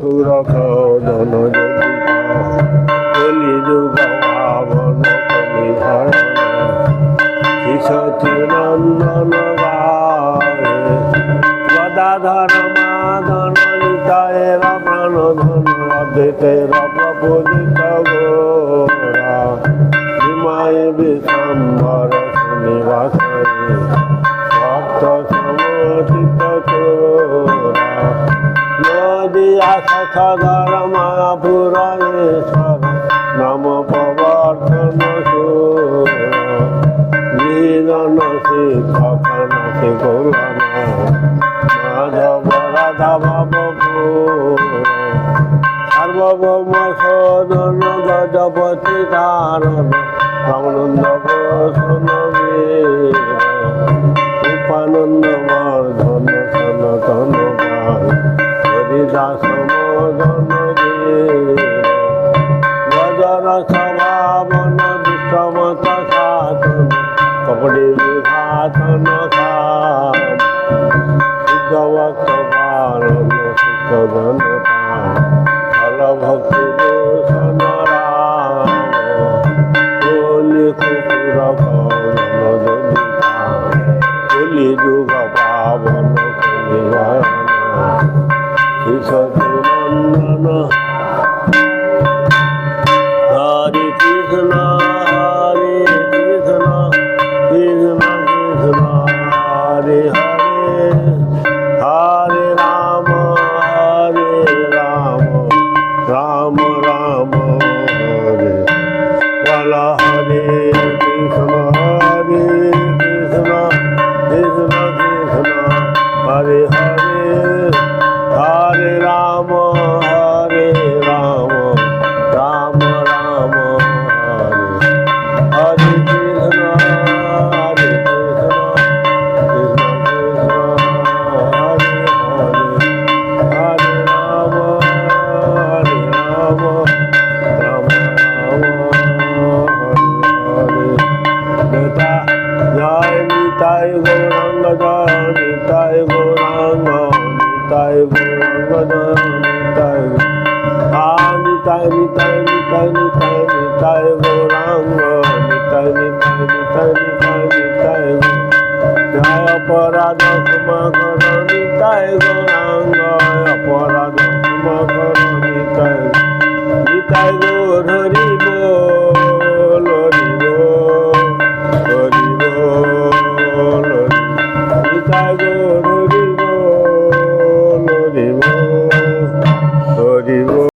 সুরখ ধন কলি যুগ পাবন কলি ধরণ সতী নন্দন গদাধর মাধন নিতায় প্রাণ ধন অদ্বৈতে প্রপূজিত গোরা হিমায় বিশ্বম্বর আশখ ধর্মাপুরেশ্বর নম প্রবর্তন সুর নিধন শিক্ষক নাথে গৌরণ মাধব রাধব সার্বভৌম সদন গজপতি কারণ রামানন্দ গোষণ উপানন্দ বর্ধন সনাতন পাল কপড়ে বিঘাতন কাম শুদ্ধ ভক্ত পালন সুখদন ফল ভক্তি দূষণ রাম কলি কুকুর কৌন কলি যুগ পাবন কলি শিশু নন্দন देहमा देहमा देहमा Hare Hare Hare Ram. tai va na tai a ni tai ni tai ni tai ni tai ni tai vo rang vo ni tai ni tai ni tai ni tai ni tai vo ya aparad kuma karo ni tai vo rang vo aparad kuma karo ni tai ni tai vo hori bol hori bol hori bol ni tai vo